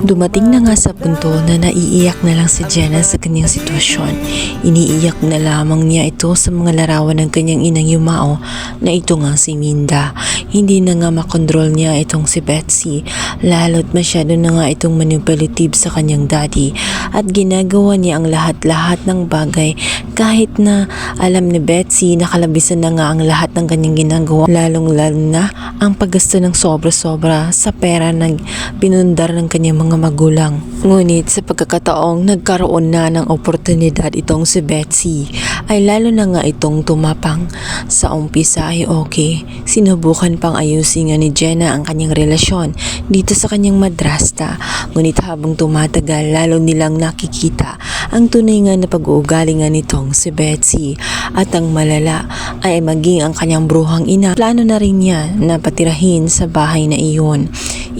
Dumating na nga sa punto na naiiyak na lang si Jenna sa kanyang sitwasyon. Iniiyak na lamang niya ito sa mga larawan ng kanyang inang yumao na ito nga si Minda. Hindi na nga makontrol niya itong si Betsy lalo't masyado na nga itong manipulative sa kanyang daddy at ginagawa niya ang lahat-lahat ng bagay kahit na alam ni Betsy na kalabisan na nga ang lahat ng kanyang ginagawa lalong lalo na ang paggasto ng sobra-sobra sa pera na pinundar ng kanyang mga magulang. Ngunit sa pagkakataong nagkaroon na ng oportunidad itong si Betsy ay lalo na nga itong tumapang sa umpisa ay okay. Sinubukan pang ayusin nga ni Jenna ang kanyang relasyon dito sa kanyang madrasta. Ngunit habang tumatagal lalo nilang nakikita ang tunay nga na pag-uugali nga nitong si Betsy at ang malala ay maging ang kanyang bruhang ina. Plano na rin niya na patirahin sa bahay na iyon.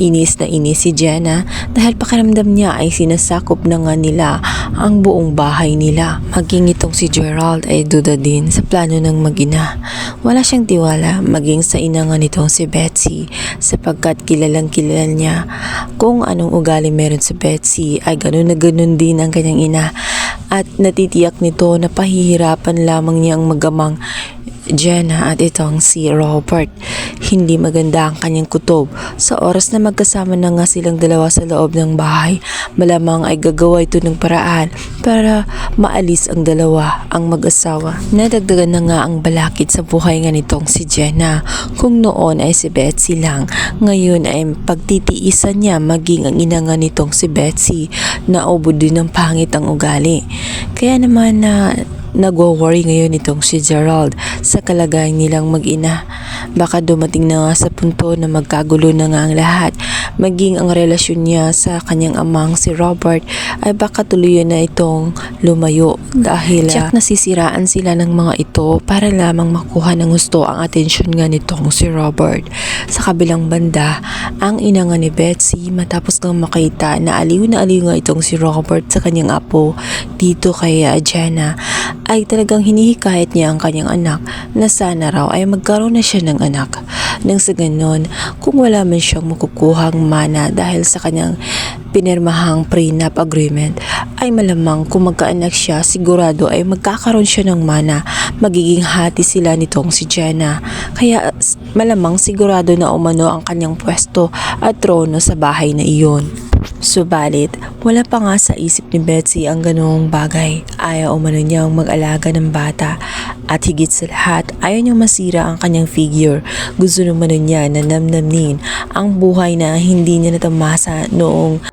Inis na inis si Jenna dahil pakiramdam niya ay sinasakop na nga nila ang buong bahay nila. Maging itong si Gerald ay duda din sa plano ng magina. Wala siyang tiwala maging sa ina nga nitong si Betsy sapagkat kilalang kilala niya kung anong ugali meron si Betsy ay ganun na ganun din ang kanyang ina at natitiyak nito na pahihirapan lamang niyang magamang Jenna at itong si Robert. Hindi maganda ang kanyang kutob. Sa oras na magkasama na nga silang dalawa sa loob ng bahay, malamang ay gagawa ito ng paraan para maalis ang dalawa, ang mag-asawa. Nadagdagan na nga ang balakid sa buhay nga nitong si Jenna. Kung noon ay si Betsy lang, ngayon ay pagtitiisan niya maging ang ina nga nitong si Betsy na ubod din ng pangit ang ugali. Kaya naman na nagwo-worry ngayon itong si Gerald sa kalagayan nilang mag-ina. Baka dumating na nga sa punto na magkagulo na nga ang lahat. Maging ang relasyon niya sa kanyang amang si Robert ay baka tuluyan na itong lumayo dahil uh, nasisiraan sila ng mga ito para lamang makuha ng gusto ang atensyon nga nitong si Robert. Sa kabilang banda, ang ina nga ni Betsy matapos ngang makita na aliw na aliw nga itong si Robert sa kanyang apo dito kay uh, Jenna ay talagang hinihikayat niya ang kanyang anak na sana raw ay magkaroon na siya ng anak. Nang sa ganon, kung wala man siyang makukuhang mana dahil sa kanyang pinirmahang prenup agreement, ay malamang kung magkaanak siya, sigurado ay magkakaroon siya ng mana. Magiging hati sila nitong si Jenna. Kaya malamang sigurado na umano ang kanyang pwesto at trono sa bahay na iyon. Subalit, wala pa nga sa isip ni Betsy ang ganoong bagay. Ayaw umano niyang mag-alaga ng bata at higit sa lahat, ayaw niyang masira ang kanyang figure. Gusto naman niya na namnamin ang buhay na hindi niya natamasa noong